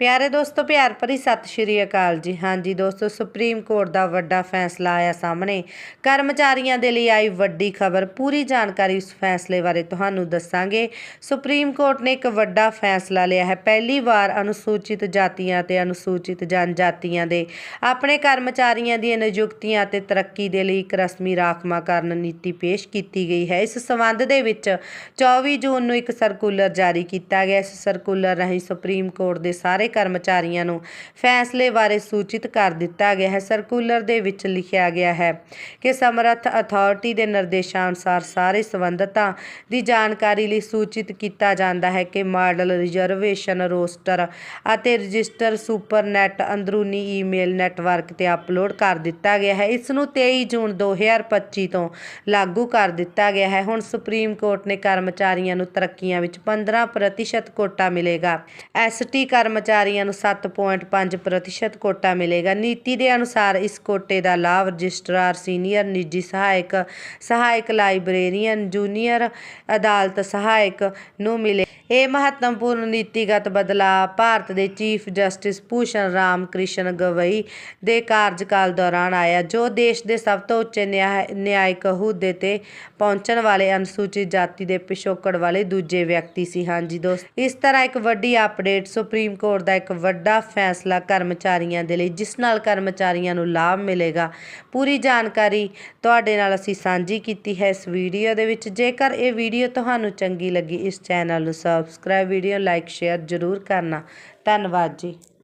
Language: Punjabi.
ਪਿਆਰੇ ਦੋਸਤੋ, ਪਿਆਰ ਭਰੀ ਸਤਿ ਸ਼੍ਰੀ ਅਕਾਲ ਜੀ। ਹਾਂਜੀ ਦੋਸਤੋ ਸੁਪਰੀਮ ਕੋਰਟ ਦਾ ਵੱਡਾ ਫੈਸਲਾ ਆਇਆ ਸਾਹਮਣੇ। ਕਰਮਚਾਰੀਆਂ ਦੇ ਲਈ ਆਈ ਵੱਡੀ ਖਬਰ। ਪੂਰੀ ਜਾਣਕਾਰੀ ਉਸ ਫੈਸਲੇ ਬਾਰੇ ਤੁਹਾਨੂੰ ਦੱਸਾਂਗੇ। ਸੁਪਰੀਮ ਕੋਰਟ ਨੇ ਇੱਕ ਵੱਡਾ ਫੈਸਲਾ ਲਿਆ ਹੈ। ਪਹਿਲੀ ਵਾਰ ਅਨੁਸੂਚਿਤ ਜਾਤੀਆਂ ਤੇ ਅਨੁਸੂਚਿਤ ਜਨਜਾਤੀਆਂ ਦੇ ਆਪਣੇ ਕਰਮਚਾਰੀਆਂ ਦੀਆਂ ਨਿਯੁਕਤੀਆਂ ਤੇ ਤਰੱਕੀ ਦੇ ਲਈ ਇੱਕ ਰਸਮੀ ਰਾਖਵਾਂਕਰਨ ਨੀਤੀ ਪੇਸ਼ ਕੀਤੀ ਗਈ ਹੈ। ਇਸ ਸੰਬੰਧ ਦੇ ਵਿੱਚ 24 ਜੂਨ ਨੂੰ ਇੱਕ ਸਰਕੂਲਰ ਜਾਰੀ ਕੀਤਾ ਗਿਆ। ਇਸ ਸਰਕੂਲਰ ਰਾਹੀਂ ਸੁਪਰੀਮ ਕੋਰਟ ਦੇ ਸਾਰੇ ਕਰਮਚਾਰੀਆਂ ਨੂੰ ਫੈਸਲੇ ਬਾਰੇ ਸੂਚਿਤ ਕਰ ਦਿੱਤਾ ਗਿਆ ਹੈ। ਸਰਕੂਲਰ ਦੇ ਵਿੱਚ ਲਿਖਿਆ ਗਿਆ ਹੈ ਕਿ ਸਮਰੱਥ ਅਥਾਰਟੀ ਦੇ ਨਿਰਦੇਸ਼ਾਂ ਅਨੁਸਾਰ ਸਾਰੇ ਸੰਬੰਧਤਾਂ ਦੀ ਜਾਣਕਾਰੀ ਲਈ ਸੂਚਿਤ ਕੀਤਾ ਜਾਂਦਾ ਹੈ ਕਿ ਮਾਡਲ ਰਿਜ਼ਰਵੇਸ਼ਨ ਰੋਸਟਰ ਅਤੇ ਰਜਿਸਟਰ ਸੁਪਰਨੈਟ ਅੰਦਰੂਨੀ ਈਮੇਲ ਨੈਟਵਰਕ ਤੇ ਅਪਲੋਡ ਕਰ ਦਿੱਤਾ ਗਿਆ ਹੈ। ਇਸ ਨੂੰ 23 ਜੂਨ 2025 ਤੋਂ ਲਾਗੂ ਕਰ ਦਿੱਤਾ ਗਿਆ ਹੈ। ਹੁਣ ਸੁਪਰੀਮ ਕੋਰਟ ਨੇ ਕਰਮਚਾਰੀਆਂ ਨੂੰ ਤਰੱਕੀਆਂ ਵਿੱਚ 15% ਕੋਟਾ ਮਿਲੇਗਾ। ਐਸਟੀ ਕਰਮਚਾਰੀਆਂ ਨੂੰ 7.5% ਕੋਟਾ ਮਿਲੇਗਾ। ਨੀਤੀ ਦੇ ਅਨੁਸਾਰ ਇਸ ਕੋਟੇ ਦਾ ਲਾਭ ਰਜਿਸਟਰਾਰ ਸੀਨੀਅਰ, ਨਿੱਜੀ ਸਹਾਇਕ ਸਹਾਇਕ ਲਾਇਬ੍ਰੇਰੀਅਨ, ਜੂਨੀਅਰ ਅਦਾਲਤ ਸਹਾਇਕ ਨੂੰ ਮਿਲੇ। ਇਹ ਮਹੱਤਵਪੂਰਨ ਨੀਤੀਗਤ ਬਦਲਾਅ ਭਾਰਤ ਦੇ ਚੀਫ ਜਸਟਿਸ ਭੂਸ਼ਣ ਰਾਮ ਕ੍ਰਿਸ਼ਨ ਗਵਈ ਦੇ ਕਾਰਜਕਾਲ ਦੌਰਾਨ ਆਇਆ, ਜੋ ਦੇਸ਼ ਦੇ ਸਭ ਤੋਂ ਉੱਚੇ ਨਿਆਂ- ਨਿਆਇਕ ਅਹੁਦੇ ਤੇ ਪਹੁੰਚਣ ਵਾਲੇ ਅਨੁਸੂਚਿਤ ਜਾਤੀ ਦੇ ਪਿਛੋਕੜ ਵਾਲੇ ਦੂਜੇ ਵਿਅਕਤੀ ਸੀ। ਹਾਂਜੀ ਦੋਸਤ, ਇਸ ਤਰ੍ਹਾਂ ਇੱਕ ਵੱਡੀ ਅਪਡੇਟ ਸੁਪਰੀਮ ਕੋਰਟ ਦਾ ਇੱਕ ਵੱਡਾ ਫੈਸਲਾ ਕਰਮਚਾਰੀਆਂ ਦੇ ਲਈ, ਜਿਸ ਨਾਲ ਕਰਮਚਾਰੀਆਂ ਨੂੰ ਲਾਭ ਮਿਲੇਗਾ। ਪੂਰੀ ਜਾਣਕਾਰੀ ਤੁਹਾਡੇ ਨਾਲ ਅਸੀਂ ਸਾਂਝੀ ਕੀਤੀ ਹੈ ਇਸ ਵੀਡੀਓ ਦੇ ਵਿੱਚ। ਜੇਕਰ ਇਹ ਵੀਡੀਓ ਤੁਹਾਨੂੰ ਚੰਗੀ ਲੱਗੀ, ਇਸ ਚੈਨਲ ਨੂੰ ਸਬਸਕ੍ਰਾਈਬ ਵੀਡੀਓ ਲਾਈਕ ਸ਼ੇਅਰ ਜ਼ਰੂਰ ਕਰਨਾ। ਧੰਨਵਾਦ ਜੀ।